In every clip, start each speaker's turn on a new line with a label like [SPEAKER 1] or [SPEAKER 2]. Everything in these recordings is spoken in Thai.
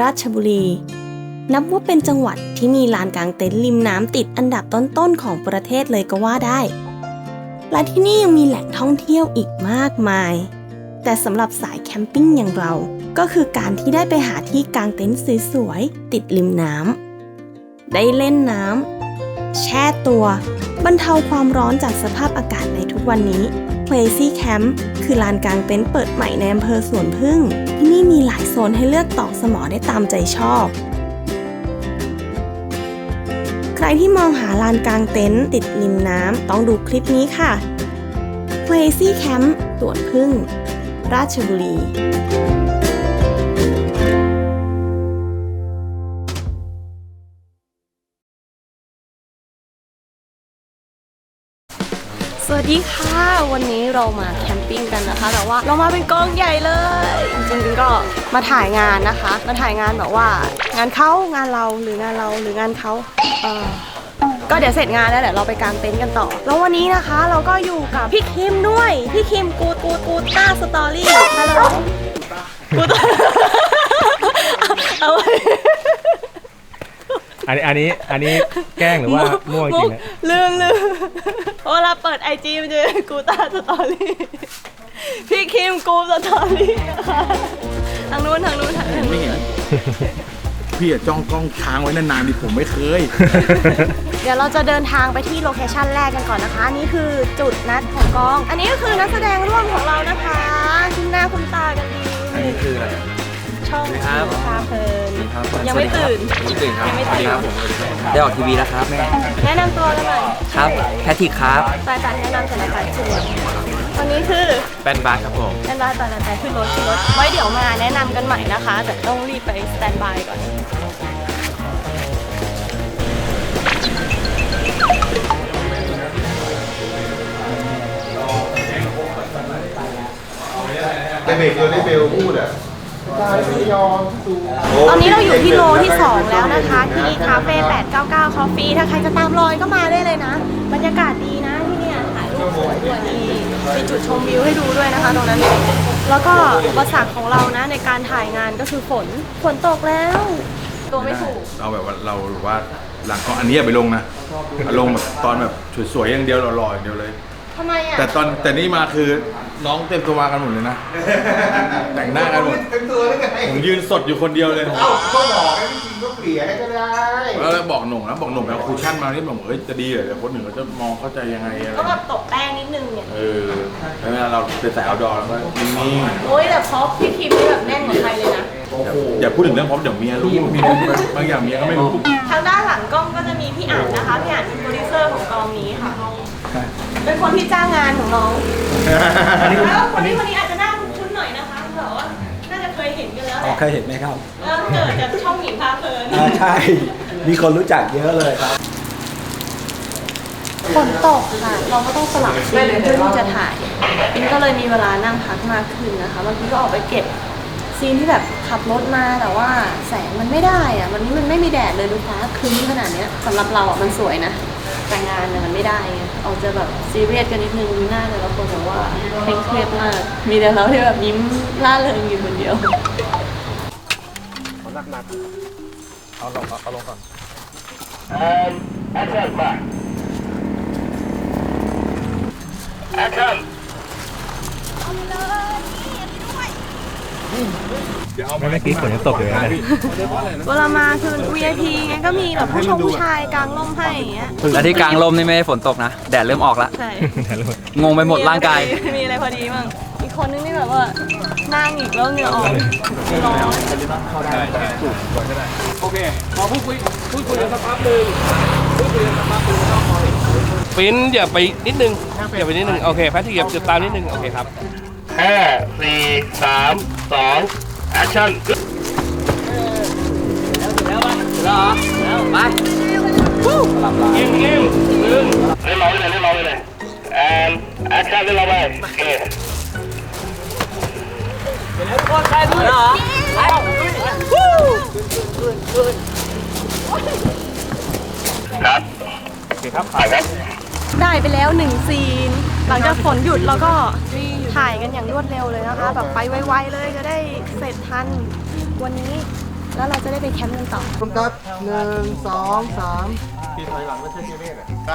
[SPEAKER 1] ราชบุรี นับว่าเป็นจังหวัดที่มีลานกลางเต็นท์ริมน้ำติดอันดับต้นๆของประเทศเลยก็ว่าได้ และที่นี่ยังมีแหล่งท่องเที่ยวอีกมากมาย แต่สำหรับสายแคมปิ้งอย่างเรา ก็คือการที่ได้ไปหาที่กางเต็นท์สวยๆติดริมน้ำได้เล่นน้ำแช่ตัว บรรเทาความร้อนจากสภาพอากาศในทุกวันนี้ Crazy Camp คือลานกลางเต็นท์เปิดใหม่ในอำเภอสวนพึ่ง นี่มีหลายโซนให้เลือกตอกสมอได้ตามใจชอบ ใครที่มองหาลานกลางเต็นท์ติดริมน้ำต้องดูคลิปนี้ค่ะ Crazy Camp สวนพึ่ง ราชบุรี ดีค่ะวันนี้เรามาแคมปิ้งกันนะคะ แต่ว่าเรามาเป็นกองใหญ่เลย จริงๆก็มาถ่ายงานนะคะ มาถ่ายงานแบบว่า งานเขางานเราหรืองานเราหรืองานเขาเออก็เดี๋ยวเสร็จงานแล้วเดี๋ยวเราไปกางเต็นท์กันต่อ แล้ววันนี้นะคะ เราก็อยู่กับพี่คิมด้วย พี่คิมกูดกูดกูดต้าสตอรี่ฮัลโหลกูดเอาไว้
[SPEAKER 2] อันนี้อันนี้อันนี้แกล้งหรือว่ามั่วจริงๆนะ
[SPEAKER 1] ลืมลืมเวลาเปิดไอจีมันจะกูต้าสตอรี่พี่คิมกูสตอรี่นะคะทางนู้นทางนู้นทางนู้น
[SPEAKER 3] ไม่เห็นพี่อะจ้องกล้องค้างไว้นานๆดิผมไม่เคย
[SPEAKER 1] เดี๋ยวเราจะเดินทางไปที่โลเคชันแรกกันก่อนนะคะ นี่คือจุดนัดของกอง อันนี้ก็คือนักแสดงร่วมของเรานะคะ คุณหน้าคุณตากันดี
[SPEAKER 4] อันนี้คืออะไร
[SPEAKER 1] ช่อง
[SPEAKER 4] ครับ
[SPEAKER 1] พาเพลิน
[SPEAKER 4] ครับ
[SPEAKER 1] ยังไม่ตื่น
[SPEAKER 4] ยังไม่ตื่นครับ
[SPEAKER 1] ยังไม่ตื่น
[SPEAKER 4] ครับผมได้ออกทีวีแล้วครับแม่
[SPEAKER 1] แนะนำตัวกันหน่อย
[SPEAKER 4] ครับแพทริกครับ
[SPEAKER 1] สายการแนะนำกันรายการชื่อตอนนี้คือ
[SPEAKER 4] แบนบาร์ครับผม
[SPEAKER 1] สแตนบายตอนนั้นไปขึ้นรถขึ้นรถไว้เดี๋ยวมาแนะนำกันใหม่นะคะ แต่ต้องรีบไปสแตนบายก่อน
[SPEAKER 3] แต่เบรกเดียวได้เบลพูดอะไม่ยอม
[SPEAKER 1] ตอนนี้เราอยู่ที่โลที่ 2 แล้วนะคะ ที่คาเฟ่899 Coffee ถ้าใครจะตามรอยก็มาได้เลยนะ บรรยากาศดีนะที่เนี่ยถ่ายรูปสวยด้วยนี่มีจุดชมวิวให้ดูด้วยนะคะ ตรงนั้น แล้วก็อุปสรรคของเรานะในการถ่ายงานก็คือฝนฝนตกแล้ว ตัวไม่ถูก
[SPEAKER 3] เอาแบบว่าเราแบบว่าหลังกล้องอันนี้อย่าไปลงนะเอาลงแบบตอนแบบสวยๆอย่างเดียวหล่อๆอย่างเดียวเลย
[SPEAKER 1] ทำไมอะ
[SPEAKER 3] แต่ตอนแต่นี่มาคือ น้องเต็มตัวมากันหมดเลยนะ แต่งหน้ากันหมด
[SPEAKER 5] เป็นตัวได้ไง
[SPEAKER 3] ผมยืนสดอยู่คนเดียวเลย
[SPEAKER 5] เอ้าก็บอกให้พี่คิงก็เกลี่ยให้ก็ได้
[SPEAKER 3] แล้วบอกหนุ่มนะบอกหนุ่มแล้วคูชั่นมานี่บอกเอ้ยจะดีเหรอเดี๋ยวคนหนึ่งเขาจะมองเข้าใจยังไงอะไร
[SPEAKER 1] ก็แบบตกแป้งนิดนึงเนี่ย
[SPEAKER 3] เออแล้วเวลาเราเป็นสายเอาดอร์แล้วก็นิ่งๆ
[SPEAKER 1] โอ้ยแต่พอพี่คิมนี่แบบแน่นเหมือนใครเลยนะ
[SPEAKER 3] อย่าอย่าพูดถึงเรื่องพร้อมเดี๋ยวเมียรู้บางอย่างเมียก็ไม่รู้
[SPEAKER 1] ทางด้านหลังกล้องก็จะมีพี่อ่านนะคะพี่อ่านเป็นโปรดิวเซอร์ของกองนี้ค่ะ เป็นคนที่จ้างงานของน้องแล้วคนนี้คนนี้อาจจะน่าคุ้นๆหน่อยนะคะแต่ว่าน่าจะเคยเห็นกันแล้วแหละ
[SPEAKER 6] เคยเห็นไหมครับ
[SPEAKER 1] เริ่มเกิดจากช่องหญิงพาเพลิน
[SPEAKER 6] อ่าใช่ มีคนรู้จักเยอะเลยครับ
[SPEAKER 1] ฝนตกค่ะ เราก็ต้องสลับซีนเพื่อที่จะถ่ายนี่ก็เลยมีเวลานั่งพักมากขึ้นนะคะบางทีก็ออกไปเก็บซีนที่แบบขับรถมาแต่ว่าแสงมันไม่ได้อะวันนี้มันไม่มีแดดเลยดูฟ้าครึ้มขนาดเนี้ยสำหรับเราอะมันสวยนะ แต่งานเนี่ยมันไม่ได้ไงออกจะแบบซีเรียสกันนิดนึงหน้าแต่ละคนแบบว่าเคร่งเครียดมาก มีแต่เราที่แบบยิ้มล่าเริงอยู่คนเดียว
[SPEAKER 2] เอาลงเอาลงก่อน ไม่เมื่อกี้ฝนยังตกอยู่เลยนะ
[SPEAKER 1] เวลามาคือ VIP ไงก็มีแบบผู้ชมผู้ชายกางร่มให้อย่างเงี้ย
[SPEAKER 4] และที่กลางลมนี่ไม่ได้ฝนตกนะ แดดเริ่มออกแล้ว
[SPEAKER 1] ใช่
[SPEAKER 4] งงไปหมดร่างกาย
[SPEAKER 1] มีอะไรพอดีมั่งอีกคนนึงนี่แบบว่านั่งอีกแล้วเหงื่อออกร้อน
[SPEAKER 7] ปริ้นอย่าไปนิดนึงอย่าไปนิดนึง โอเคแพทริกอย่าจุดตามนิดนึง โอเคครับ ห้าสี่สามสองแอคชั่น
[SPEAKER 4] ไป
[SPEAKER 7] เงี้ยเงี้ยหนึ่งเล่นร้องเลยเล่นร้องเลยแอนแอคชั่นเล่นร้องไปโอเคครับโอเคครับถ่ายครับ
[SPEAKER 1] ได้ไปแล้วหนึ่งซีน หลังจากฝนหยุดเราก็ถ่ายกันอย่างรวดเร็วเลยนะคะแบบไปไวๆเลยจะได้เสร็จทันวันนี้ แล้วเราจะได้ไปแคมป์กันต่อ
[SPEAKER 5] คุณครับหนึ่งสองสาม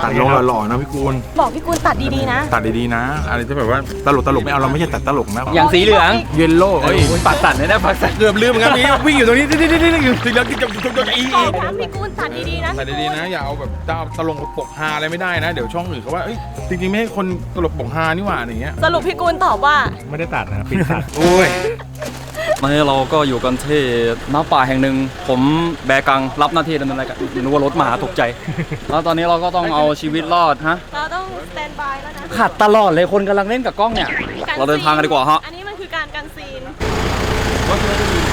[SPEAKER 3] ตัดลงหล่อๆนะพี่กูล
[SPEAKER 1] บอกพี่กุลตัดดีๆนะ
[SPEAKER 3] ตัดดีๆนะ อะไรที่แบบว่าตลกตลกๆไม่เอาเราไม่ใช่ตัดตลกนะ
[SPEAKER 4] อย่างสีเหลือง
[SPEAKER 3] เยลโล่เอ้ย
[SPEAKER 4] ปักสั่นเลยนะปักสั่น
[SPEAKER 3] เกือบลืมเหมือนกันนี่วิ่งอยู่ตรงนี้นี่ๆๆๆอยู่สีเหลืองที่จะจะจะอี
[SPEAKER 1] ขอถามพี่กุลตัดดีๆนะ
[SPEAKER 3] ตัดดีๆนะอย่าเอาแบบจะเอาตลกปกฮาอะไรไม่ได้นะ เดี๋ยวช่องอื่นเขาว่าเอ้ยจริงๆไม่ให้คนตลกปกฮานี่หว่าอย่างเงี้ย
[SPEAKER 1] สรุปพี่กุลตอบว่า
[SPEAKER 2] ไม่ได้ตัดนะปิดตัด
[SPEAKER 3] โอ้ย
[SPEAKER 4] ตอนนี้เราก็อยู่กันที่น้ำป่าแห่งหนึ่ง ผมแบกังรับหน้าที่ดำเนินรายการนึกว่ารถมาตกใจ แล้วตอนนี้เราก็ต้องเอาชีวิตรอดฮะ
[SPEAKER 1] เราต้องสแตนบายแล้วนะ
[SPEAKER 4] ขัดตลอดเลยคนกำลังเล่นกับกล้องเนี่ย เราเดินทางกันดีกว่าฮะ
[SPEAKER 1] อันนี้มันคือการกันซีน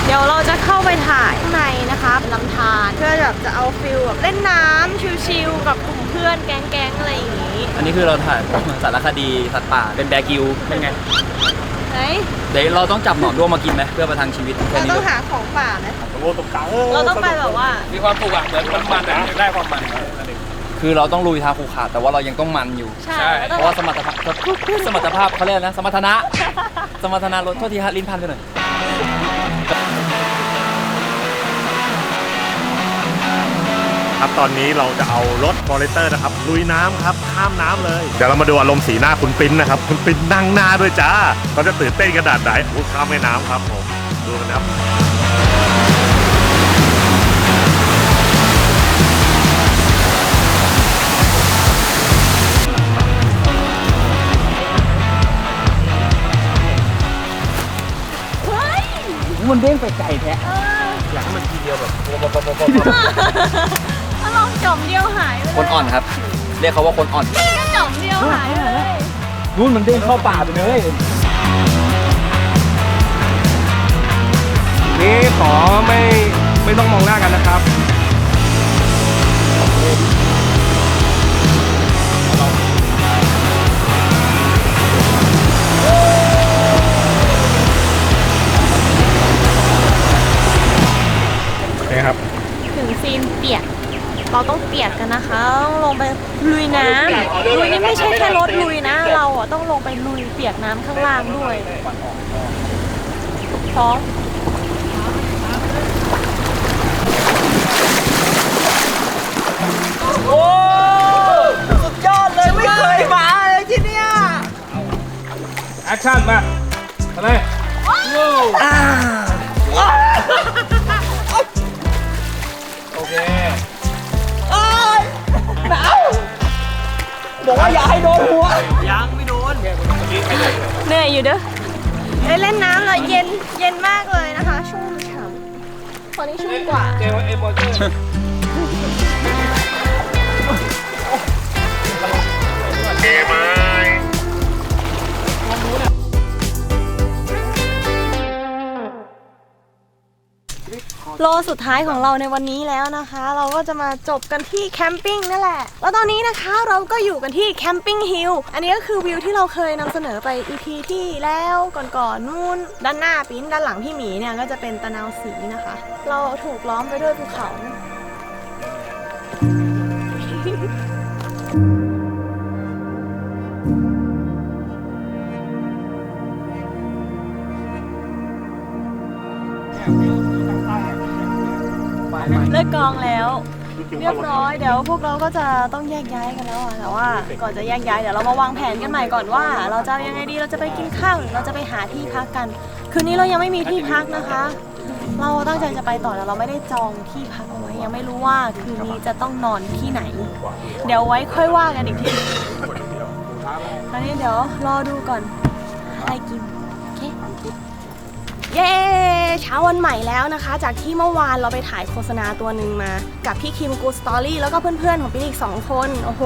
[SPEAKER 1] เดี๋ยวเราจะเข้าไปถ่ายข้างในนะคะเป็นลำธารเพื่อแบบจะเอาฟิลแบบเล่นน้ำชิลๆกับกลุ่มเพื่อนแก๊งๆอะไรอย่างนี้
[SPEAKER 4] อันนี้คือเราถ่ายสารคดีสัตว์ป่าเป็นแบกิวเป็นไง
[SPEAKER 1] ไหน
[SPEAKER 4] เดี๋ยวเราต้องจับหนอนด้วงมากินไหมเพื่อประทังชีวิตแค่
[SPEAKER 1] เรา
[SPEAKER 4] นี้
[SPEAKER 1] ต้องหาของป่าไหมเราต้องไปแบบว่า
[SPEAKER 7] มีความสุขอะเหมือนมันมันๆนะได้ความมัน
[SPEAKER 4] คือเราต้องลุยทางภูขาดแต่ว่าเรายังต้องมันอยู่
[SPEAKER 1] ใช่
[SPEAKER 7] ใช่
[SPEAKER 1] เรา
[SPEAKER 4] เพ
[SPEAKER 1] ต้อง
[SPEAKER 4] ราะว่าสมรรถภาพสมรรถภาพเขาเรียกนะ สมรรถนะ สมรรถนะรถโทษทีฮะลิ้นพันไปหน่อย
[SPEAKER 8] ครับตอนนี้เราจะเอารถฟอเรสเตอร์นะครับลุยน้ำครับข้ามน้ำเลยเดี๋ยวเรามาดูอารมณ์สีหน้าคุณปิ้นนะครับคุณปิ้นนั่งหน้าด้วยจ้าเขาจะตื่นเต้นขนาดไหนโอ้ข้ามแม่น้ำครับผมดูกันครับ
[SPEAKER 4] มันเด้งไปไกลแท้
[SPEAKER 1] ถ้าลอง จ่อมเดียวหายไปเลย
[SPEAKER 4] คนอ่อนครับ เรียกเขาว่าคนอ่อน
[SPEAKER 1] นี่ก็จ่อมเดียวหายไปเลย
[SPEAKER 4] นู่นมันเด้งเข้าป่าไปเลย
[SPEAKER 7] นี่ขอไม่ไม่ต้องมองหน้ากันนะครับ
[SPEAKER 2] นี่ครับ
[SPEAKER 1] ถึงซีนเปียก เราต้องเปียกกันนะคะต้องลงไปลุยน้ำลุยนี่ไม่ใช่แค่รถลุยนะ เราอะต้องลงไปลุยเปียกน้ำข้างล่างด้วยพร้อม
[SPEAKER 7] แอคชั่นมาอะไรโอเค
[SPEAKER 1] บอกว่าอย่าให้โดนหัว ยังไม่โดนเหนื่อยอยู่เด้อเล่นน้ำเลยเย็นเย็นมากเลยนะคะ ชุ่มฉ่ำคนนี้ชุ่มกว่า
[SPEAKER 7] เจวเอ็มบอลเจอเกมา
[SPEAKER 1] โลสุดท้ายของเราในวันนี้แล้วนะคะ เราก็จะมาจบกันที่แคมปิ้งนั่นแหละ แล้วตอนนี้นะคะเราก็อยู่กันที่แคมปิ้งฮิลอันนี้ก็คือวิวที่เราเคยนำเสนอไป EP ที่แล้วก่อนๆนู่นด้านหน้าปิ้นด้านหลังพี่หมีเนี่ยก็จะเป็นตะนาวสีนะคะ เราถูกล้อมไปด้วยภูเขา ลิกกองแล้ว เรียบร้อยเดี๋ยวพวกเราก็จะต้องแยกย้ายกันแล้วอะแต่ว่าก่อนจะแยกย้ายเดี๋ยวเรามาวางแผนกันใหม่ก่อนว่า เราจะยังไงดีเราจะไปกินข้าวหรือเราจะไปหาที่พักกัน คืนนี้เรายังไม่มีที่พักนะคะ เราตั้งใจจะไปต่อแต่เราไม่ได้จองที่พักเอาไว้ยังไม่รู้ว่าคืนนี้จะต้องนอนที่ไหน เดี๋ยวไว้ค่อยว่ากันอีกทีตอนนี้เดี๋ยวรอดูก่อนอะไรกินโอ เย้เช้าวันใหม่แล้วนะคะ จากที่เมื่อวานเราไปถ่ายโฆษณาตัวหนึ่งมา กับพี่คิมกูสตอรี่แล้วก็เพื่อนๆ ของพี่อีก2คน โอ้โห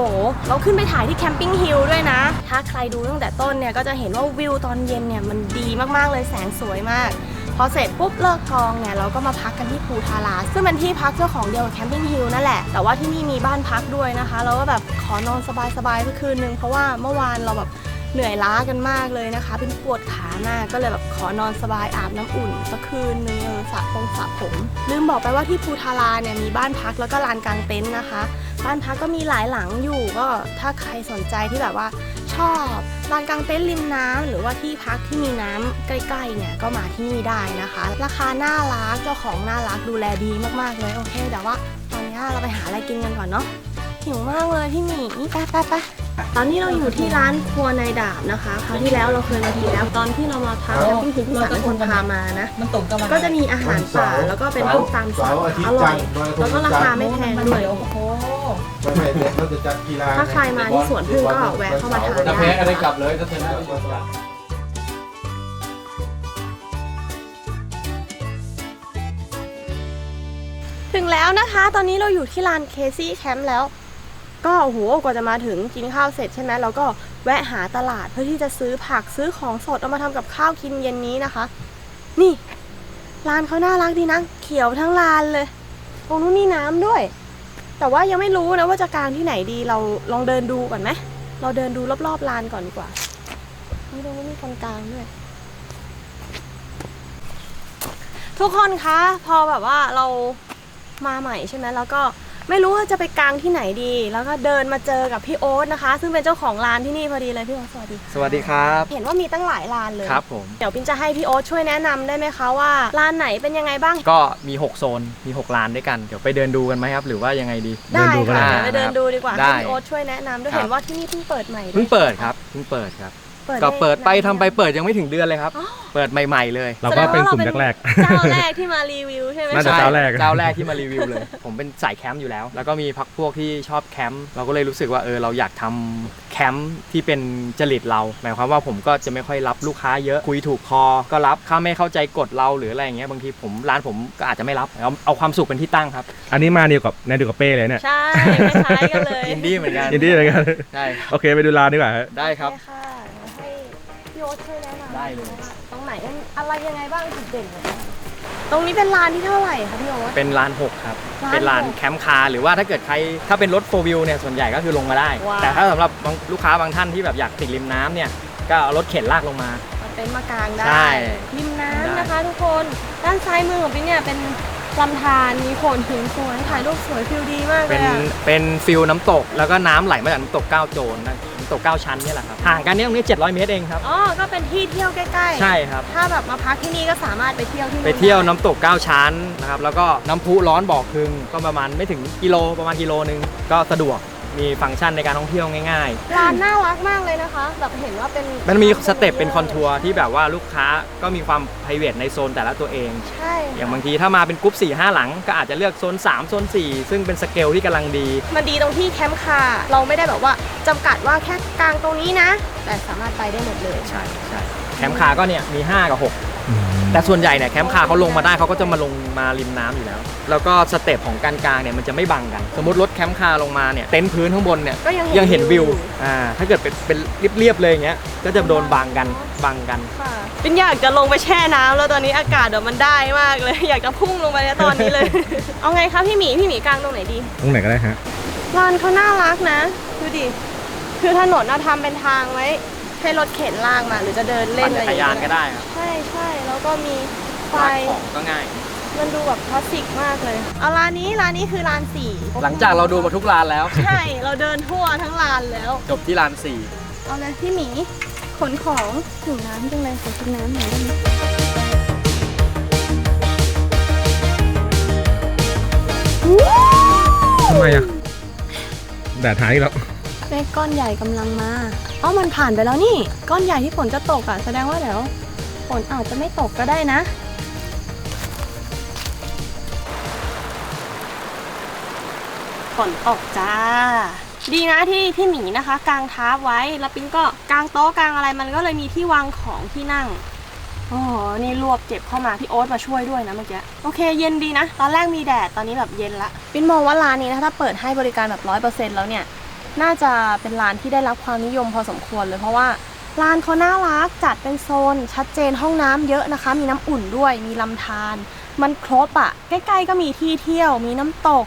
[SPEAKER 1] เราขึ้นไปถ่ายที่แคมปิ้งฮิลด้วยนะ ถ้าใครดูตั้งแต่ต้นเนี่ย ก็จะเห็นว่าวิวตอนเย็นเนี่ย มันดีมากๆเลยแสงสวยมาก พอเสร็จปุ๊บเลิกกองเนี่ย เราก็มาพักกันที่ภูทาราซึ่งเป็นที่พักเจ้าของเดียวกับแคมปิ้งฮิลนั่นแหละแต่ว่าที่นี่มีบ้านพักด้วยนะคะเราก็แบบขอนอนสบายๆสักคืนนึงเพราะว่าเมื่อวานเราแบบ เหนื่อยล้ากันมากเลยนะคะ เป็นปวดขามากก็เลยแบบขอนอนสบายอาบน้ำอุ่นสักคืนนึงเอสระผมสระผม ลืมบอกไปว่าที่ภูทาราเนี่ยมีบ้านพักแล้วก็ลานกลางเต็นท์นะคะ บ้านพักก็มีหลายหลังอยู่ก็ถ้าใครสนใจที่แบบว่าชอบลานกลางเต็นท์ริมน้ำหรือว่าที่พักที่มีน้ำใกล้ๆเนี่ยก็มาที่นี่ได้นะคะ ราคาน่ารักเจ้าของน่ารักดูแลดีมากๆเลยโอเคเดี๋ยวว่าตอนนี้เราไปหาอะไรกินกันก่อนเนาะหิวมากเลยพี่หมีไปไปไป ตอนนี้เราอยู่ที่ร้านครัวนายดาบนะคะคราวที่แล้วเราเคยมาทีแล้วตอนที่เรามาพักแคมปิ้งคือพี่สันเป็นคนพามานะก็จะมีอาหารป่าแล้วก็เป็นพวกตามสั่งอร่อยแล้วก็ราคาไม่แพงด้วย
[SPEAKER 5] ไม่ไม่เด็กเราจะจัดกีฬา
[SPEAKER 1] ถ้าใครมาที่สวนพึ่งก็แวะเข้ามาทานได้
[SPEAKER 5] อะไรกลับเลยถ้าชนะ
[SPEAKER 1] ถึงแล้วนะคะ ตอนนี้เราอยู่ที่ลานเคซี่แคมป์แล้ว ก็โอ้โหกว่าจะมาถึงกินข้าวเสร็จใช่ไหมเราก็แวะหาตลาดเพื่อที่จะซื้อผักซื้อของสดเอามาทำกับข้าวกินเย็นนี้นะคะ นี่ร้านเขาน่ารักดีนะเขียวทั้งลานเลย ตรงนู้นมีน้ำด้วย แต่ว่ายังไม่รู้นะว่าจะกลางที่ไหนดีเราลองเดินดูก่อนไหมเราเดินดูรอบๆลานก่อนดีกว่านี่ตรงนี้มีคนกลางด้วยทุกคนคะ พอแบบว่าเรามาใหม่ใช่ไหมแล้วก็ ไม่รู้ว่าจะไปกางที่ไหนดี แล้วก็เดินมาเจอกับพี่โอ๊ตนะคะ ซึ่งเป็นเจ้าของร้านที่นี่พอดีเลยพี่โอ๊ตสวัสดีค่ะ
[SPEAKER 9] สวัสดีครับ
[SPEAKER 1] เห็นว่ามีตั้งหลายร้านเลย
[SPEAKER 9] ครับผม
[SPEAKER 1] เดี๋ยวปินจะให้พี่โอ๊ตช่วยแนะนำได้ไหมคะว่าร้านไหนเป็นยังไงบ้าง
[SPEAKER 9] ก็มี 6 โซน มี6ลานด้วยกัน เดี๋ยวไปเดินดูกันไหมครับ หรือว่ายังไงดี
[SPEAKER 1] ได้
[SPEAKER 2] เดินดูกัน
[SPEAKER 1] ค่ะ
[SPEAKER 9] เลย
[SPEAKER 1] เดี๋ยวไปเดินดูดีกว่า
[SPEAKER 9] ได้
[SPEAKER 1] ให้พี่โอ๊ตช่วยแนะนำด้วย
[SPEAKER 9] ครับ
[SPEAKER 1] เห็นว่าที่นี่เพิ่งเปิดใหม่ด้วย
[SPEAKER 9] เพิ่งเปิดครับ เพิ่งเปิดครับ ก็เปิดไปทำไปเปิดยังไม่ถึงเดือนเลยครับเปิดใหม่ ๆ เลย
[SPEAKER 2] เราก็เป็นกลุ่มแรก
[SPEAKER 1] เจ้าแรกที่มารีวิวใช่ไหม
[SPEAKER 2] น่าจะ
[SPEAKER 9] ใช่
[SPEAKER 2] เจ้าแรก
[SPEAKER 9] เจ้าแรกที่มารีวิวเลย ผมเป็นสายแคมป์อยู่แล้ว แล้วก็มีพักพวกที่ชอบแคมป์เราก็เลยรู้สึกว่าเออเราอยากทำแคมป์ที่เป็นจริตเรา หมายความว่าผมก็จะไม่ค่อยรับลูกค้าเยอะคุยถูกคอ ก็รับถ้าไม่เข้าใจกฎเราหรืออะไรอย่างเงี้ยบางทีผมร้านผมก็อาจจะไม่รับเอาเอาความสุขเป็นที่ตั้งครับ
[SPEAKER 2] ๆ อันนี้มาเดียวกับแนวเดียวกับเป้เลยเนี่ย
[SPEAKER 1] ใช่คล้ายๆกันเลย
[SPEAKER 9] อินดี้เหมือนกัน
[SPEAKER 2] ยินดีเลยกัน
[SPEAKER 9] ใช่
[SPEAKER 2] โอเคไปดูร้านดีกว่าฮะ
[SPEAKER 9] ได้ครับ
[SPEAKER 1] ได้ค่ะ
[SPEAKER 9] ได้เลย
[SPEAKER 1] ว่าตรงไหนอะไรยังไงบ้างจุดเด่นเลยตรงนี้เป็นร้านที่เท่าไหร่คะพี่โอ๊ต
[SPEAKER 9] เป็นลาน6ครับ
[SPEAKER 1] ลาน
[SPEAKER 9] เป็นลาน
[SPEAKER 1] หก
[SPEAKER 9] แคมป์คาร์หรือว่าถ้าเกิดใครถ้าเป็นรถโฟวิวเนี่ยส่วนใหญ่ก็คือลงมาได้
[SPEAKER 1] ว้าว
[SPEAKER 9] แต่ถ้าสำหรับบางลูกค้าบางท่านที่แบบอยากติดริมน้ำเนี่ยก็เอารถเข็นลากลงมา
[SPEAKER 1] เอาเต็นท์มากางได้
[SPEAKER 9] ใช่
[SPEAKER 1] ริม
[SPEAKER 9] ได้
[SPEAKER 1] น้ำนะคะทุกคนด้านซ้ายมือของพี่เนี่ยเป็นลำธารมีโขดหินสวยถ่ายรูปสวยฟิลดีมากเล
[SPEAKER 9] เป็น
[SPEAKER 1] ยอะ
[SPEAKER 9] เป็นฟิลน้ำตก แล้วก็น้ำไหลมาจากน้ำตกเก้าโจรนะน้ำตกเก้าชั้นเนี่ยแหละครับห่างกันเนี่ยตรงนี้ 700 เมตรเองครับ
[SPEAKER 1] อ๋อ ก็เป็นที่เที่ยวใกล้ๆ
[SPEAKER 9] ใช่ครับ
[SPEAKER 1] ถ้าแบบมาพักที่นี่ก็สามารถไปเที่ยวที่นู่น
[SPEAKER 9] ไปเที่ยว
[SPEAKER 1] ด้
[SPEAKER 9] น้ำตก 9 ชั้นนะครับ แล้วก็น้ำพุร้อนบ่อคึงก็ประมาณไม่ถึงกิโลประมาณกิโลนึงก็สะดวก มีฟังก์ชันในการท่องเที่ยวง่ายๆ
[SPEAKER 1] ร้านน่ารักมากเลยนะคะ แบบเห็นว่าเป็น
[SPEAKER 9] มันมีสเต็ปเป็นคอนทัวร์ที่แบบว่าลูกค้าก็มีความ p r i v a t ในโซนแต่ละตัวเอง
[SPEAKER 1] ใช่
[SPEAKER 9] อย่างบางทีถ้ามาเป็นกรุ๊ป4 5หลัง ก็อาจจะเลือกโซน 3 โซน 4 ซึ่งเป็นสเกลที่กำลังดี
[SPEAKER 1] มันดีตรงที่แคมป์คาร์เราไม่ได้แบบว่าจำกัดว่าแค่กลางตรงนี้นะ แต่สามารถไปได้หมดเลย
[SPEAKER 9] ใช่ใช่แค มป์คาร์ก็เนี่ยมี 5 กับ 6 แต่ส่วนใหญ่เนี่ยแคมป์คาร์เขาลงมาได้เขาก็จะมาลงมาริมน้ำอยู่แล้ว แล้วก็สเต็ปของการกลางเนี่ยมันจะไม่บังกัน สมมติรถแคมป์คาร์ลงมาเนี่ยเต็นท์พื้นข้างบนเนี่ย
[SPEAKER 1] ก็ยัง
[SPEAKER 9] ยังเห็นวิว
[SPEAKER 1] อยู่
[SPEAKER 9] อ่าถ้าเกิดเป็นเป็นเรียบๆเลยอย่างเงี้ยก็จะโดนบังกันบังกัน
[SPEAKER 1] ค่ะเป็นอยากจะลงไปแช่น้ำแล้วตอนนี้อากาศเดี๋ยวมันได้มากเลย อยากจะพุ่งลงไปในตอนนี้เลย เอาไงคะพี่หมีพี่หมีกลางตรงไหนดี
[SPEAKER 2] ตรงไหนก็ได้ฮะ
[SPEAKER 1] ร้านเขาน่ารักนะ ดูดิ คือถนนเราทำเป็นทางไว้ ให้รถเข็นลากมาหรือจะเดินเล่
[SPEAKER 9] ปั่
[SPEAKER 1] น
[SPEAKER 9] น
[SPEAKER 1] อะไร
[SPEAKER 9] จั
[SPEAKER 1] อกย่าง
[SPEAKER 9] รยานก็
[SPEAKER 1] เงี้ย
[SPEAKER 9] ได้ครับ
[SPEAKER 1] ใช่ใช่แล้วก็มีไฟ
[SPEAKER 9] ลากของก็ง่าย
[SPEAKER 1] มันดูแบบคลาสสิกมากเลย เอาร้านนี้ร้านนี้คือร้านสี่
[SPEAKER 9] หลังจากเราดูมาทุกร้านแล้ว
[SPEAKER 1] ใช่ เราเดินทั่วทั้งร้านแล้ว
[SPEAKER 9] จบที่ร้านสี่
[SPEAKER 1] เอาเลยพี่หมีขนของถึงน้ำจังเลยขอกินน้ำหน่อยได้ไหม
[SPEAKER 2] ทำไมอะแดดหายอีกแล้ว
[SPEAKER 1] เมฆก้อนใหญ่กำลังมาอ๋อมันผ่านไปแล้วนี่ ก้อนใหญ่ที่ฝนจะตกอะแสดงว่าเดี๋ยวฝนอาจจะไม่ตกก็ได้นะ ฝนตกจ้า ดีนะที่พี่หมีนะคะกางท้าร์ปไว้แล้วปิ๊งก็กางโต๊ะกางอะไรมันก็เลยมีที่วางของที่นั่งอ้โหนี่รวบเจ็บเข้ามาพี่โอ๊ตมาช่วยด้วยนะเมื่อกี้ โอเค เย็นดีนะ ตอนแรกมีแดด ตอนนี้แบบเย็นละ ปิ๊นมองว่าร้านนี้นะถ้าเปิดให้บริการแบบร้อยเปอร์เซ็นต์แล้วเนี่ย น่าจะเป็นร้านที่ได้รับความนิยมพอสมควรเลยเพราะว่าร้านเขาน่ารักจัดเป็นโซน ชัดเจนห้องน้ำเยอะนะคะ มีน้ำอุ่นด้วย มีลำธารมันครบอะ่ะ ใกล้ๆก็มีที่เที่ยว มีน้ำตก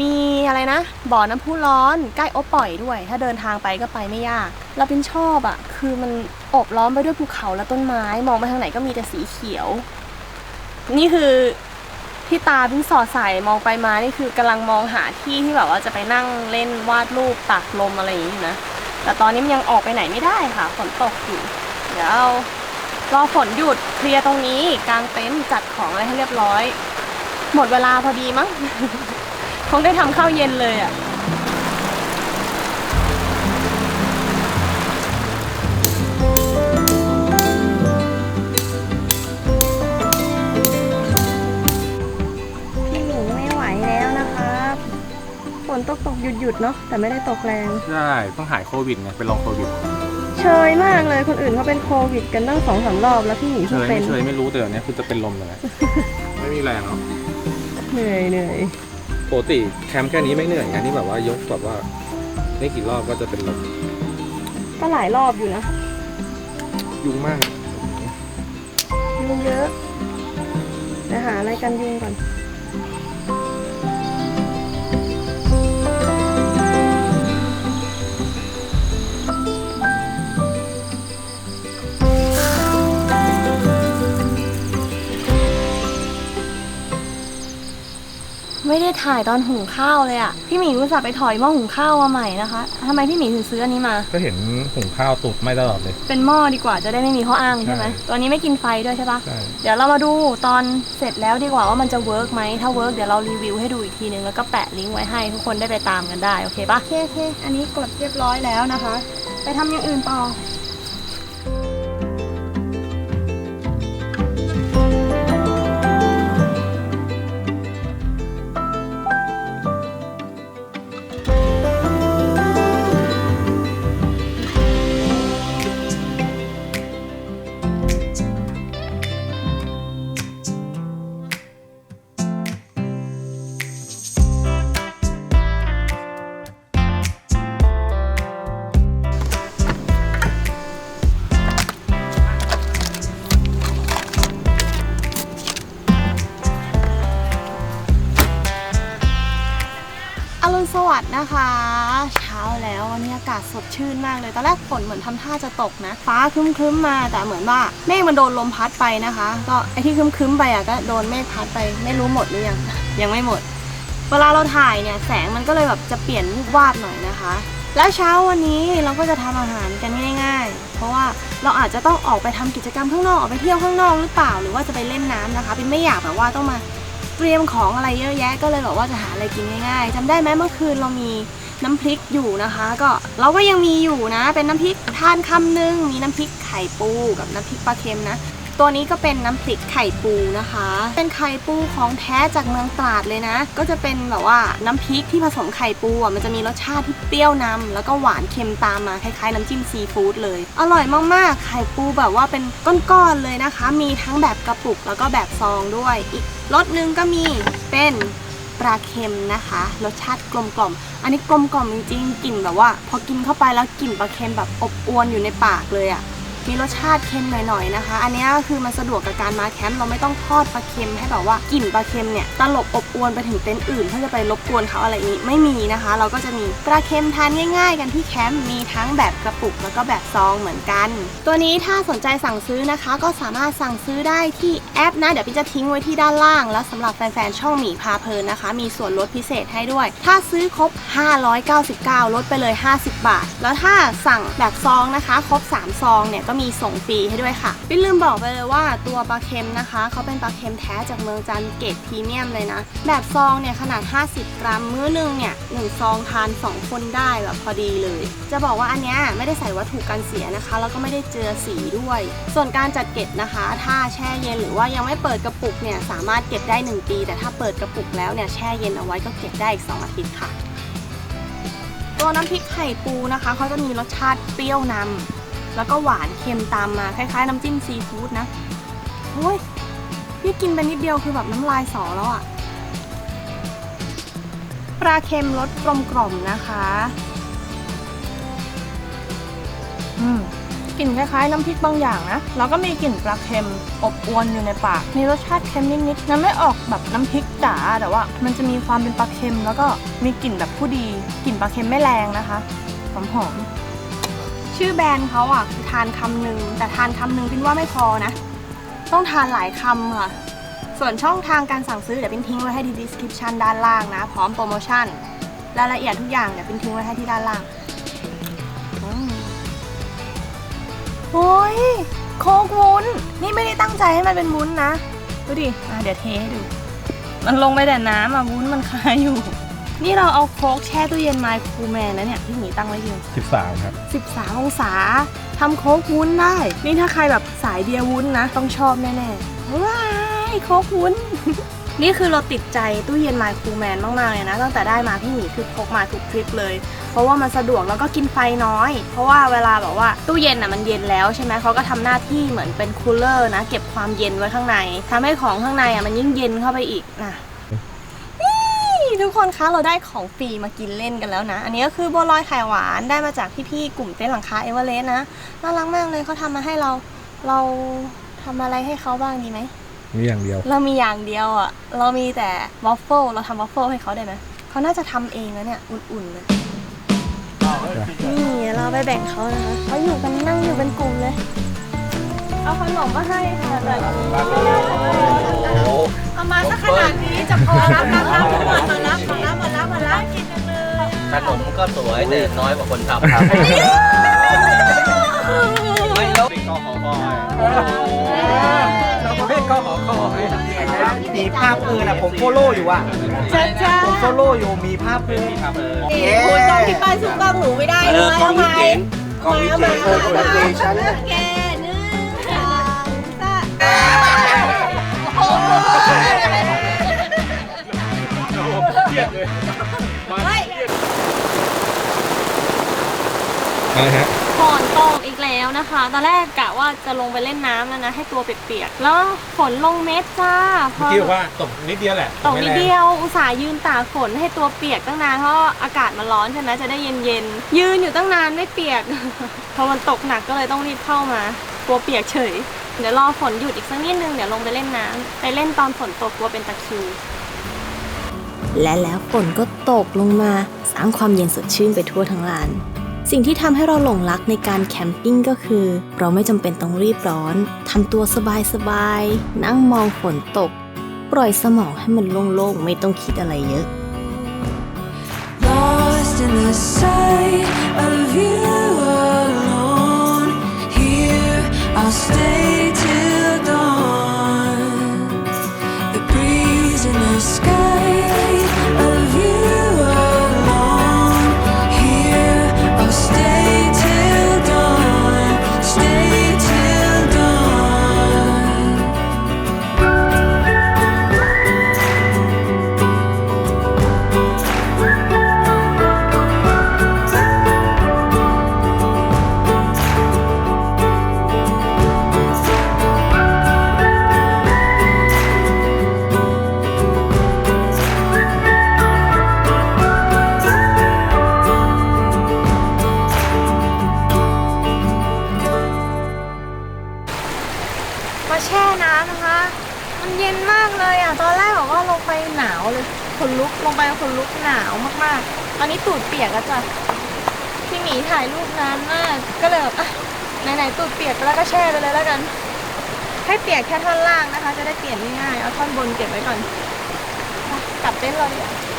[SPEAKER 1] มีอะไรนะ บ่อน้ำพุร้อน ใกล้โอปล่อยด้วย ถ้าเดินทางไปก็ไปไม่ยาก เราเป็นชอบอะ่ะ คือมันอบล้อมไปด้วยภูเขาและต้นไม้ มองไปทางไหนก็มีแต่สีเขียว นี่คือ ที่ตาเพิ่งสอดใส่มองไปมานี่คือกำลังมองหาที่ที่แบบว่าจะไปนั่งเล่นวาดรูปตากลมอะไรอย่างนี้อยู่นะ แต่ตอนนี้มันยังออกไปไหนไม่ได้ค่ะฝนตกอยู่เดี๋ยวเอารอฝนหยุดเคลียร์ตรงนี้กางเต็นท์จัดของอะไรให้เรียบร้อย หมดเวลาพอดีมั้งคงได้ทำข้าวเย็นเลยอะ นตกตกหยุดหยุดๆเนาะแต่ไม่ได้ตกแรง
[SPEAKER 2] ใช่ต้องหายโควิดไงเป็นลองโควิด
[SPEAKER 1] เชยมากเลยคนอื่นเขาเป็นโควิด กันตั้งสองสามรอบแล้วพี่หมิง
[SPEAKER 2] เฉ
[SPEAKER 1] เพิ่ง
[SPEAKER 2] ย
[SPEAKER 1] เป็
[SPEAKER 2] ไม่
[SPEAKER 1] น
[SPEAKER 2] เฉยไม่รู้แต่เนี้ยคือจะเป็นลมเลย ไม่มีแรงหรอก
[SPEAKER 1] เหนื่อยเหนื่อย
[SPEAKER 2] ปกติแคมป์แค่นี้ไม่เหนื่อยไงนี่แบบว่ายกแบบว่าไม่กี่รอบก็จะเป็นลม
[SPEAKER 1] ก็หลายรอบอยู่นะ
[SPEAKER 2] ยุ่งมาก
[SPEAKER 1] ยุงเยอะไปหาอะไรกันยุงก่อน ไม่ได้ถ่ายตอนหุงข้าวเลยอะพี่หมีอุตส่าห์ไปถอยหม้อหุงข้าวมาใหม่นะคะทำไมพี่หมีถึงซื้ออันนี้มา
[SPEAKER 2] ก็เห็นหุงข้าวตุดไม่ตลอดเลย
[SPEAKER 1] เป็นหม้อดีกว่าจะได้ไม่มีข้ออ้างใช่ไหม
[SPEAKER 2] ใช่
[SPEAKER 1] ตัวนี้ไม่กินไฟด้วยใช่ปะ
[SPEAKER 2] ใช่
[SPEAKER 1] เดี๋ยวเรามาดูตอนเสร็จแล้วดีกว่าว่ามันจะเวิร์กไหมถ้าเวิร์กเดี๋ยวเรารีวิวให้ดูอีกทีนึงแล้วก็แปะลิงก์ไว้ให้ทุกคนได้ไปตามกันได้โอเคปะโอเคโอเคอันนี้กดเรียบร้อยแล้วนะคะ ไปทำอย่างอื่นต่ออ สดชื่นมากเลย ตอนแรกฝนเหมือนทำท่าจะตกนะ ฟ้าครึ้มๆมา แต่เหมือนว่าเมฆมันโดนลมพัดไปนะคะ ก็ไอที่ครึ้มๆไปอะก็โดนเมฆพัดไป ไม่รู้หมดหรือยัง ยังไม่หมด เวลาเราถ่ายเนี่ยแสงมันก็เลยแบบจะเปลี่ยนวูบวาบหน่อยนะคะ แล้วเช้าวันนี้เราก็จะทำอาหารกันง่าย ๆ เพราะว่าเราอาจจะต้องออกไปทำกิจกรรมข้างนอกออกไปเที่ยวข้างนอกหรือเปล่า หรือว่าจะไปเล่นน้ำนะคะเป็นไม่อยากแบบว่าต้องมาเตรียมของอะไรเยอะแยะ ก็เลยแบบว่าจะหาอะไรกินง่ายๆจำได้ไหมเมื่อคืนเรามี น้ำพริกอยู่นะคะ ก็เราก็ยังมีอยู่นะ เป็นน้ำพริกทานคำหนึ่งมีน้ำพริกไข่ปูกับน้ำพริกปลาเค็มนะ ตัวนี้ก็เป็นน้ำพริกไข่ปูนะคะ เป็นไข่ปูของแท้จากเมืองตราดเลยนะ ก็จะเป็นแบบว่าน้ำพริกที่ผสมไข่ปูอะมันจะมีรสชาติที่เปรี้ยวนำแล้วก็หวานเค็มตามมาคล้ายๆ น้ำจิ้มซีฟู้ดเลย อร่อยมากๆ ไข่ปูแบบว่าเป็นก้อนๆเลยนะคะ มีทั้งแบบกระปุกแล้วก็แบบซองด้วย อีกรสหนึงก็มีเป็น ปลาเค็มนะคะ รสชาติกลมกล่อม อันนี้กลมกล่อมจริงๆกลิ่นแบบว่า พอกินเข้าไปแล้วกลิ่นปลาเค็มแบบอบอวนอยู่ในปากเลยอะ่ะ มีรสชาติเค็มหน่อยๆนะคะ อันนี้ก็คือมันสะดวกกับการมาแคมป์เราไม่ต้องทอดปลาเค็มให้แบบว่ากลิ่นปลาเค็มเนี่ยตลบอบอวนไปถึงเต็นท์อื่นเพื่อจะไปรบกวนเขาอะไรนี้ไม่มีนะคะ เราก็จะมีปลาเค็มทานง่าย ๆ กันที่แคมป์มีทั้งแบบกระปุกแล้วก็แบบซองเหมือนกัน ตัวนี้ถ้าสนใจสั่งซื้อนะคะ ก็สามารถสั่งซื้อได้ที่แอปนะเดี๋ยวพี่จะทิ้งไว้ที่ด้านล่าง แล้วสำหรับแฟนๆช่องหมีพาเพลินนะคะ มีส่วนลดพิเศษให้ด้วย ถ้าซื้อครบ 599 ลดไปเลย 50 บาท แล้วถ้าสั่งแบบซองนะคะ ครบ 3 ซองเนี่ยก็มีมีส่งฟรีให้ด้วยค่ะพี่ลืมบอกไปเลยว่าตัวปลาเค็มนะคะเขาเป็นปลาเค็มแท้จากเมืองจันเกรดพรีเมียมเลยนะ แบบซองเนี่ยขนาด 50 กรัมมื้อหนึงเนี่ยหนึ่งซองทาน 2 คนได้แบบพอดีเลย จะบอกว่าอันเนี้ยไม่ได้ใส่วัตถุกันเสียนะคะ แล้วก็ไม่ได้เจือสีด้วย ส่วนการจัดเก็บนะคะ ถ้าแช่เย็นหรือว่ายังไม่เปิดกระปุกเนี่ยสามารถเก็บได้ 1 ปี แต่ถ้าเปิดกระปุกแล้วเนี่ยแช่เย็นเอาไว้ก็เก็บได้อีก 2 อาทิตย์ค่ะ ตัวน้ำพริกไข่ปูนะคะเขาจะมีรสชาติเปรี้ยวนำ แล้วก็หวานเค็มตามมาคล้ายๆ น้ำจิ้มซีฟู้ดนะโอ้ยนี่กินไปนิดเดียวคือแบบน้ำลายสอแล้วอะ่ะปลาเค็มรสกลมกล่อมนะคะอืมกลิ่นคล้ายๆน้ำพริกบางอย่างนะ แล้วก็มีกลิ่นปลาเค็มอบอวนอยู่ในปาก มีรสชาติเค็มนิดๆมันไม่ออกแบบน้ำพริกจ๋าแต่ว่า มันจะมีความเป็นปลาเค็ม แล้วก็มีกลิ่นแบบผู้ดี กลิ่นปลาเค็มไม่แรงนะคะ หอมหอมๆ ชื่อแบรนด์เขาอะคือทานคำหนึ่งแต่ทานคำหนึ่งพินว่าไม่พอนะ ต้องทานหลายคำค่ะ ส่วนช่องทางการสั่งซื้อเดี๋ยวพินทิ้งไว้ให้ที่ description ด้านล่างนะ พร้อมโปรโมชั่นรายละเอียดทุกอย่างเดี๋ยวพินทิ้งไว้ให้ที่ด้านล่างอืมโอ้ยโคกวุ้น นี่ไม่ได้ตั้งใจให้มันเป็นวุ้นนะ ดูดิเดี๋ยวเทให้ดู มันลงไปแต่น้ำอะวุ้นมันคาอยู่ นี่เราเอาโคกแช่ตู้เย็นไมค์คูลแมนนะเนี่ยพี่หมีตั้งไว้อยู่
[SPEAKER 2] 13 ครับ
[SPEAKER 1] 13 องศาทำโค้กวุ้นได้ นี่ถ้าใครแบบสายเบียร์วุ้นนะ ต้องชอบแน่ๆว้ายโค้กวุ้น นี่คือเราติดใจตู้เย็นไมค์คูลแมนมากๆเลยนะ ตั้งแต่ได้มาพี่หมีคือพกมาทุกทริปเลย เพราะว่ามันสะดวกแล้วก็กินไฟน้อย เพราะว่าเวลาแบบว่าตู้เย็นอะมันเย็นแล้วใช่ไหมเขาก็ทำหน้าที่เหมือนเป็นคูลเลอร์นะ เก็บความเย็นไว้ข้างในทำให้ของข้างในอะมันยิ่งเย็นเข้าไปอีกนะนี่ ทุกคนคะเราได้ของฟรีมากินเล่นกันแล้วนะ อันนี้ก็คือบัวลอยไข่หวานได้มาจากพี่ๆกลุ่มเต้นหลังคาเอเวอเรสต์นะน่ารักมากเลยเขาทำมาให้เราเราทำอะไรให้เขาบ้างดีไหม
[SPEAKER 2] มีอย่างเดียว
[SPEAKER 1] เรามีอย่างเดียวอะเรามีแต่วอฟเฟิลเราทำวอฟเฟิลให้เขาได้ไหมเขาน่าจะทำเองนะเนี่ยอุ่นๆเลยนี่เราไปแบ่งเขานะคะเขาอยู่กันนั่งอยู่เป็นกลุ่มเลย เอาขนมมาให้ค่ะแบบนี้เอามาสักขนาดนี้จะพอรับรับรับมารับมารับมารับมารับกินกันเลย
[SPEAKER 6] ขนมก็สวยแต่น้อยกว่าคนทำครับไม่ลบเป็นกอขอคอยเราประเภทกอขอคอยมีภาพปืนอะผมโฟโล่อยู่อะ
[SPEAKER 1] จ้าจ้า
[SPEAKER 6] ผมโฟโล่อยู่มีภาพปืนมีภาพปืน
[SPEAKER 1] คุณต้องที่ป้ายสู้กล้องหนูไม่ได้เลยเอาไหม
[SPEAKER 6] กองนี้เจ๋งเลยคนเจ๋งฉัน
[SPEAKER 1] แกหนึ่งสอง สาม
[SPEAKER 2] อะไรฮะ
[SPEAKER 1] ฝนตกอีกแล้วนะคะ ตอนแรกกะว่าจะลงไปเล่นน้ำแล้วนะ ให้ตัวเปียกๆ แล้วฝนลงเม็ดจ้าพอ
[SPEAKER 2] เมื่อกี้บอกว่าตกนิดเดียวแหละ
[SPEAKER 1] ตกนิดเดียวอุตส่าห์ยืนตากฝนให้ตัวเปียกตั้งนานเพราะอากาศมันร้อนใช่ไหมจะได้เย็นๆ ยืนอยู่ตั้งนานไม่เปียก พอมันตกหนักก็เลยต้องรีบเข้ามา ตัวเปียกเฉย เดี๋ยวรอฝนหยุดอีกสักนิดนึง เดี๋ยวลงไปเล่นน้ำไปเล่นตอนฝนตกกลัวเป็นตะคริว และแล้วฝนก็ตกลงมาสร้างความเย็นสดชื่นไปทั่วทั้งลาน สิ่งที่ทำให้เราหลงรักในการแคมปิ้งก็คือ เราไม่จำเป็นต้องรีบร้อนทำตัวสบายๆนั่งมองฝนตก ปล่อยสมองให้มันโล่งๆไม่ต้องคิดอะไรเยอะ
[SPEAKER 10] Lost in the sight of you alone. Here Stay till
[SPEAKER 1] แช่น้ำนะคะ มันเย็นมากเลยอะ ตอนแรกบอกว่าลงไปหนาวเลยขนลุกลงไปขนลุกหนาวมากๆ ตอนนี้ตูดเปียกแล้วจ้ะพี่หมีถ่ายรูปนานมาก ก็เลยแบบอะไหนๆตูดเปียกแล้วก็แช่ไปเลยแล้วกัน ให้เปียกแค่ท่อนล่างนะคะ จะได้เปลี่ยนง่ายๆ เอาท่อนบนเก็บไว้ก่อนกลับเต้นเรา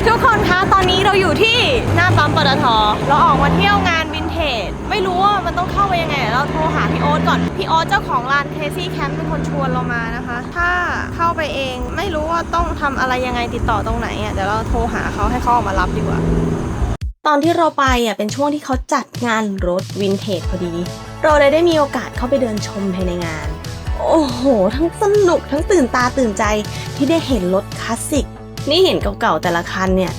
[SPEAKER 1] ทุกคนคะ ตอนนี้เราอยู่ที่หน้าปั๊มปตท เราออกมาเที่ยวงาน เทจไม่รู้ว่ามันต้องเข้าไปยังไง เราโทรหาพี่โอ๊ตก่อน พี่โอ๊ตเจ้าของร้านเคซี่แคมป์เป็นคนชวนเรามานะคะ ถ้าเข้าไปเองไม่รู้ว่าต้องทำอะไรยังไงติดต่อตรงไหนอะเดี๋ยวเราโทรหาเขาให้เขาออกมารับดีกว่า ตอนที่เราไปอะเป็นช่วงที่เขาจัดงานรถวินเทจพอดี เราเลยได้มีโอกาสเข้าไปเดินชมภายในงาน โอ้โห ทั้งสนุกทั้งตื่นตาตื่นใจที่ได้เห็นรถคลาสสิกนี่เห็นเก่าๆแต่ละคันเนี่ย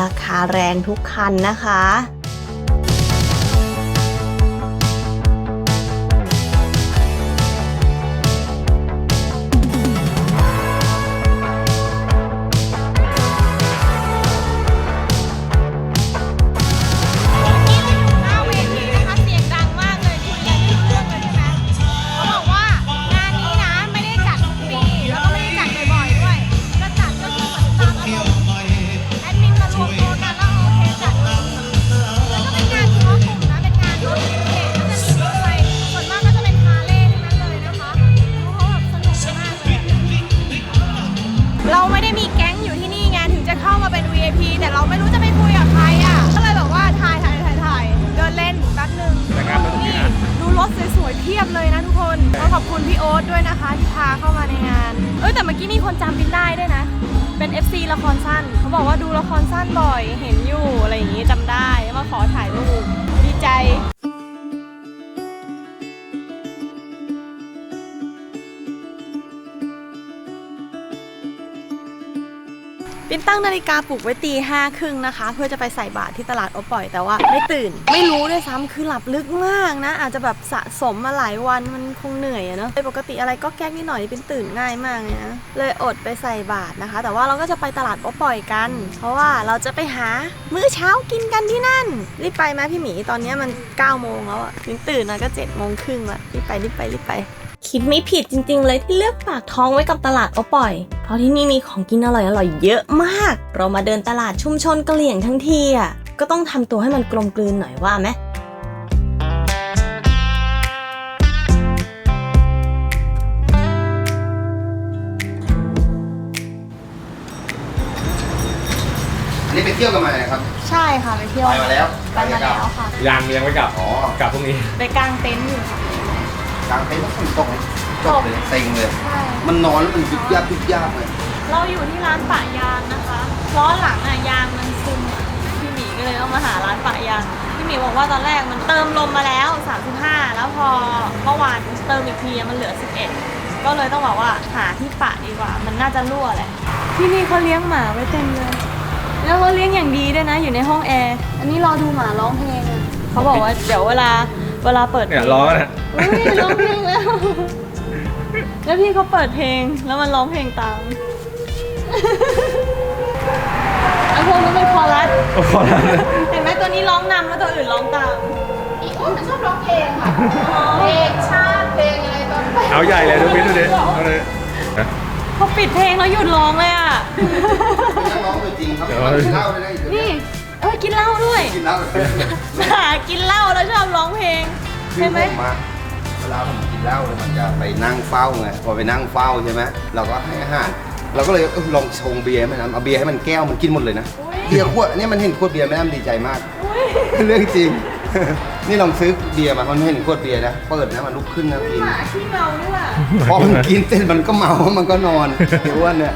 [SPEAKER 1] ราคาแรงทุกคันนะคะ อบคุณพี่โอ๊ตด้วยนะคะที่พาเข้ามาในงาน เอ้ยแต่เมื่อกี้มีคนจำบินได้ด้วยนะ เป็น FC ละครสั้น เขาบอกว่าดูละครสั้นบ่อย เห็นอยู่อะไรอย่างงี้จำได้มาขอถ่ายรูปดีใจ ปินตั้งนาฬิกาปลุกไว้ตีห้าครึ่งนะคะ เพื่อจะไปใส่บาตรที่ตลาดโอปล่อยแต่ว่าไม่ตื่น ไม่รู้ด้วยซ้ำคือหลับลึกมากนะ อาจจะแบบสะสมมาหลายวันมันคงเหนื่อยอะเนาะปกติอะไรก็แกล้งนิดหน่อยเป็นตื่นง่ายมากเลยนะเลยอดไปใส่บาตรนะคะ แต่ว่าเราก็จะไปตลาดโอปล่อยกัน เพราะว่าเราจะไปหามื้อเช้ากินกันที่นั่นรีบไปไหมพี่หมีตอนนี้มัน9ก้าโมงแล้วอะปินตื่นนะก็7จ็ดโมงครึ่งละรีบไปรีบไปรีบไป คิดไม่ผิดจริง ๆ เลยที่เลือกฝากท้องไว้กับตลาดโอปล่อย เพราะที่นี่มีของกินอร่อยๆเยอะมาก เรามาเดินตลาดชุมชนกะเหลี่ยงทั้งทีอะก็ต้องทำตัวให้มันกลมกลืนหน่อยว่าไหม
[SPEAKER 5] อันนี้ไปเที่ยวกันมาเลยครับ
[SPEAKER 1] ใช่ค่ะไปเที่ยว
[SPEAKER 5] ไปมาแล้ว
[SPEAKER 1] ไปมาแล้วค่ะ
[SPEAKER 2] ยังยังไม่กลับ
[SPEAKER 5] อ๋อก
[SPEAKER 2] ลับพรุ่งนี้
[SPEAKER 1] ไปกางเต็นท์อยู่ค่ะ
[SPEAKER 5] กลางเต็นท์ก็ฝนตกเลยตกเลยเต็งเลย
[SPEAKER 1] ใช่
[SPEAKER 5] มันนอนแล้วมันยุบยับยุบยับเลย
[SPEAKER 1] เราอยู่ที่ร้านปะยางนะคะล้อหลังอะยางมันซึมอะพี่หมีก็เลยต้องมาหาร้านปะยางพี่หมีบอกว่าตอนแรกมันเติมลมมาแล้ว 35 แล้วพอเมื่อวานเติมอีกทีอะมันเหลือ 11 ก็เลยต้องบอกว่าหาที่ปะดีกว่า มันน่าจะรั่วแหละที่นี่เขาเลี้ยงหมาไว้เต็มเลย แล้วเขาเลี้ยงอย่างดีด้วยนะอยู่ในห้องแอร์อันนี้รอดูหมาร้องเพลงอะเขาบอกว่าเดี๋ยวเวลา เวลาเปิดเพล
[SPEAKER 2] เนี่ย
[SPEAKER 1] ง
[SPEAKER 2] ร้องนะ
[SPEAKER 1] อุ้ยร้องเพลงแล้ว แล้วพี่เขาเปิดเพลงแล้วมันร้องเพลงตาม ไอ้พวกนั้นเป็นคอรัส
[SPEAKER 2] โอ้โห
[SPEAKER 1] เห็นไหมตัวนี้ร้องนำแล้วตัวอื่นร้องตาม
[SPEAKER 11] อีกคนมันชอบร้องเพลงค่ะ เพลงชาติเพลงอะไรตอนไป
[SPEAKER 2] เอาใหญ่เลยดูพี่ดูดิเอาเลย
[SPEAKER 1] พอปิดเพลงแล้วหยุดร้องเลยอะ
[SPEAKER 5] นักร้องตัวจริงครับ
[SPEAKER 2] เดี๋ยว
[SPEAKER 5] กินเหล้าเลยนะ
[SPEAKER 1] นี่เออ กินเหล้าด้วย
[SPEAKER 5] กินเหล้าเลย
[SPEAKER 1] หากินเหล้าแล้วชอบร้องเพลง
[SPEAKER 5] คือ
[SPEAKER 1] ใช่ไหม
[SPEAKER 5] ผมอะเวลาผมกินเหล้าเลยมันจะไปนั่งเฝ้าไงพอไปนั่งเฝ้าใช่ไหมเราก็ให้อาหารเราก็เลยเออลองชงเบียร์ให้มันนะเอาเบียร์ให้มันแก้วมันกินหมดเลยนะเบียร์ขวดอันนี้มันเห็นขวดเบียร์ไม่ได้มันดีใจมากเรื่องจริง นี่ลองซื้อเบียร์มามันเห็นขวดเบียร์นะเปิดนะมันลุกขึ้นนะกิน
[SPEAKER 1] หมาขี้เมาด้วยว่ะ
[SPEAKER 5] พอมันกินเสร็จมันก็เมามันก็นอนไอ้อ้วนเนี่ย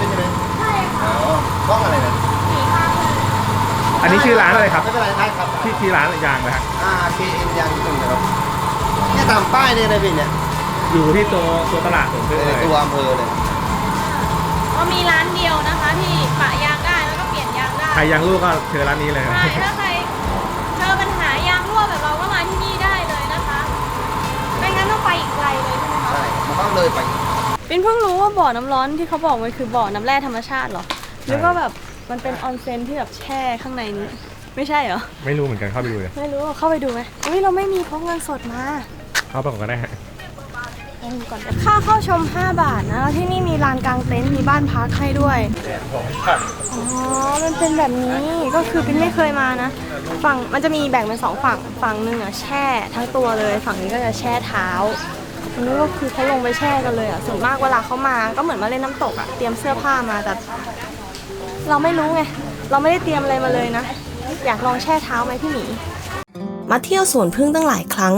[SPEAKER 1] ด้วย
[SPEAKER 5] ใช่ไหม
[SPEAKER 1] ใช่ค่ะ
[SPEAKER 5] อ๋อกล้องอะไรนะ
[SPEAKER 1] หนีข้างเลย
[SPEAKER 2] อันนี้ชื่อร้านอะไรครับ
[SPEAKER 5] ไม่เป็นไรได้ครับ
[SPEAKER 2] ที่ที่ร้านยางนะฮะ
[SPEAKER 5] อ่า KN ยางญี่ปุ่นนะครับเนี่ยตามป้ายเนี่ยนะพี่เนี่ย
[SPEAKER 2] อยู่ที่ตัวตัวตลาดผมซื้อ
[SPEAKER 5] ใน
[SPEAKER 2] เลย
[SPEAKER 5] ตัวอำเภอเลย
[SPEAKER 1] ก็มีร้านเดียวนะคะที่ปะยางได้แล้วก็เปลี่ยนยางได้
[SPEAKER 2] ใครยางลูกก็เชิญร้านนี้เลยครับ
[SPEAKER 1] ใช่ถ้าใครเจอปัญหายางรั่วแบบเราก็มาที่นี่ได้เลยนะคะ ไม่งั้นต้องไปอีกไกลเลยใช่ไหมคะ
[SPEAKER 5] ใช่มันก็เลยไป
[SPEAKER 1] ปินเพิ่งรู้ว่าบ่อน้ำร้อนที่เขาบอกมันคือบ่อน้ำแร่ธรรมชาติเหรอหรือว่าแบบมันเป็นออนเซ็นที่แบบแช่ข้างในนี้ ไม่ใช่เหรอ
[SPEAKER 2] ไม่รู้เหมือนกันเข้าไปดูเลย
[SPEAKER 1] ไม่รู้เข้าไปดูไหมอุ้ยเราไม่มีพกเงินสดมา
[SPEAKER 2] เข้าไปก่อนก็ได้ฮะ
[SPEAKER 1] ไปดูก่อนค่าเข้าชม 5 บาทนะแล้วที่นี่มีลานกลางเต็นท์มีบ้านพักให้ด้วยอ๋อมันเป็นแบบนี้ก็คือปินไม่เคยมานะฝั่งมันจะมีแบ่งเป็นสองฝั่งฝั่งหนึ่งอะแช่ทั้งตัวเลย ฝั่งนี้ก็จะแช่เท้า นี้ก็คือเขาลงไปแช่กันเลยอะส่วนมากเวลาเขามาก็เหมือนมาเล่นน้ำตกอะเตรียมเสื้อผ้ามาแต่เราไม่รู้ไงเราไม่ได้เตรียมอะไรมาเลยนะ อยากลองแช่เท้าไหมพี่หมีมาเที่ยวสวนพึ่งตั้งหลายครั้ง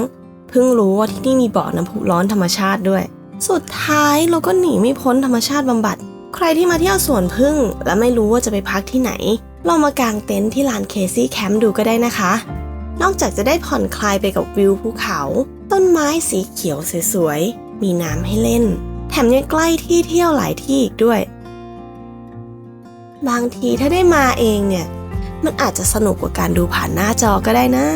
[SPEAKER 1] เพิ่งรู้ว่าที่นี่มีบ่อน้ำพุร้อนธรรมชาติด้วย สุดท้ายเราก็หนีไม่พ้นธรรมชาติบำบัด ใครที่มาเที่ยวสวนพึ่งและไม่รู้ว่าจะไปพักที่ไหนลองมากางเต็นท์ที่ลานเคซี่แคมป์ดูก็ได้นะคะ นอกจากจะได้ผ่อนคลายไปกับวิวภูเขา ต้นไม้สีเขียวสวยๆ มีน้ำให้เล่น แถมยังใกล้ที่เที่ยวหลายที่อีกด้วย บางทีถ้าได้มาเองเนี่ย มันอาจจะสนุกกว่าการดูผ่านหน้าจอก็ได้นะ